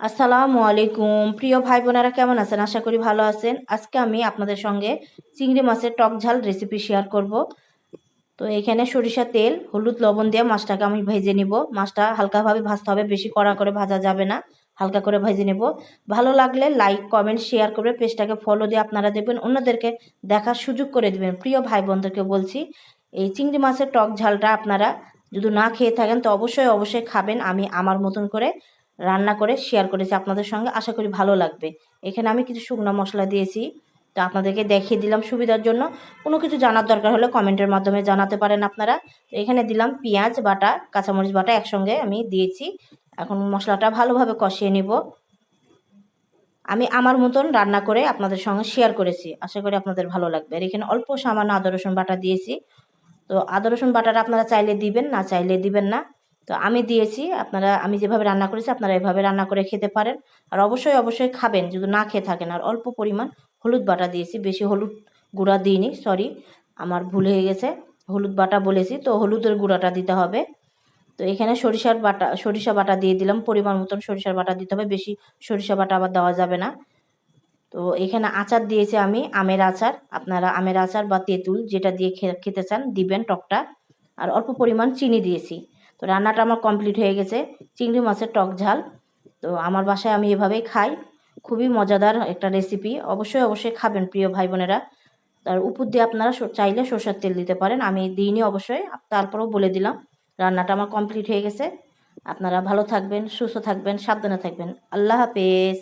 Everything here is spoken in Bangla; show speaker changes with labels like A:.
A: আসসালামু আলাইকুম। প্রিয় ভাই বোনেরা কেমন আছেন? আশা করি ভালো আছেন। আজকে আমি আপনাদের সঙ্গে চিংড়ি মাছের টক ঝাল রেসিপি শেয়ার করব। তো এখানে সরিষা তেল, হলুদ লবণ দিয়ে মাছটাকে আমি ভেজে নিব। মাছটা হালকাভাবে ভাজতে হবে, বেশি কড়া করে ভাজা যাবে না। হালকা করে ভেজে নেব। ভালো লাগলে লাইক কমেন্ট শেয়ার করবে পেজটাকে ফলো দিয়ে আপনারা দেখবেন, অন্যদেরকে দেখার সুযোগ করে দেবেন। প্রিয় ভাই বোনদেরকে বলছি, এই চিংড়ি মাছের টক ঝালটা আপনারা যদি না খেয়ে থাকেন, তো অবশ্যই অবশ্যই খাবেন। আমি আমার মতন করে রান্না করে শেয়ার করেছি আপনাদের সঙ্গে। আশা করি ভালো লাগবে। এখানে আমি কিছু শুকনো মশলা দিয়েছি। তো আপনাদেরকে দেখিয়ে দিলাম সুবিধার জন্য। কোনো কিছু জানার দরকার হলে কমেন্টের মাধ্যমে জানাতে পারেন আপনারা। তো এখানে দিলাম পেঁয়াজ, বাটা, কাঁচামরিচ, বাটা একসঙ্গে আমি দিয়েছি। এখন মশলাটা ভালোভাবে কষিয়ে নিব। আমি আমার মতন রান্না করে আপনাদের সঙ্গে শেয়ার করেছি। আশা করি আপনাদের ভালো লাগবে। আর এখানে অল্প সামান্য আদা রসুন বাটা দিয়েছি। তো আদা রসুন বাটাটা আপনারা চাইলে দিবেন, না চাইলে দিবেন না। তো আমি দিয়েছি, আপনারা, আমি যেভাবে রান্না করেছি, আপনারা এভাবে রান্না করে খেতে পারেন। আর অবশ্যই অবশ্যই খাবেন, যদি না খেয়ে থাকেন। আর অল্প পরিমাণ হলুদ বাটা দিয়েছি, বেশি হলুদ গুঁড়া দিইনি সরি আমার ভুল হয়ে গেছে। হলুদ বাটা বলেছি, তো হলুদের গুঁড়াটা দিতে হবে। তো এখানে সরিষার বাটা, সরিষা বাটা দিয়ে দিলাম, পরিমাণ মতন সরিষার বাটা দিতে হবে, বেশি সরিষা বাটা আবার দেওয়া যাবে না। তো এখানে আচার দিয়েছি আমি, আমের আচার। আপনারা আমের আচার বা তেঁতুল যেটা দিয়ে খেতে চান, দিবেন টকটা। আর অল্প পরিমাণ চিনি দিয়েছি। তো রান্নাটা আমার কমপ্লিট হয়ে গেছে। চিংড়ি মাছের টক ঝাল। তো আমার বাসায় আমি এভাবেই খাই। খুবই মজাদার একটা রেসিপি অবশ্যই অবশ্যই খাবেন প্রিয় ভাই বোনেরা তার উপর দিয়ে আপনারা চাইলে সরষের তেল দিতে পারেন। আমি দিইনি অবশ্যই। তারপরেও বলে দিলাম, রান্নাটা আমার কমপ্লিট হয়ে গেছে। আপনারা ভালো থাকবেন, সুস্থ থাকবেন, সাবধানে থাকবেন। আল্লাহ হাফেজ।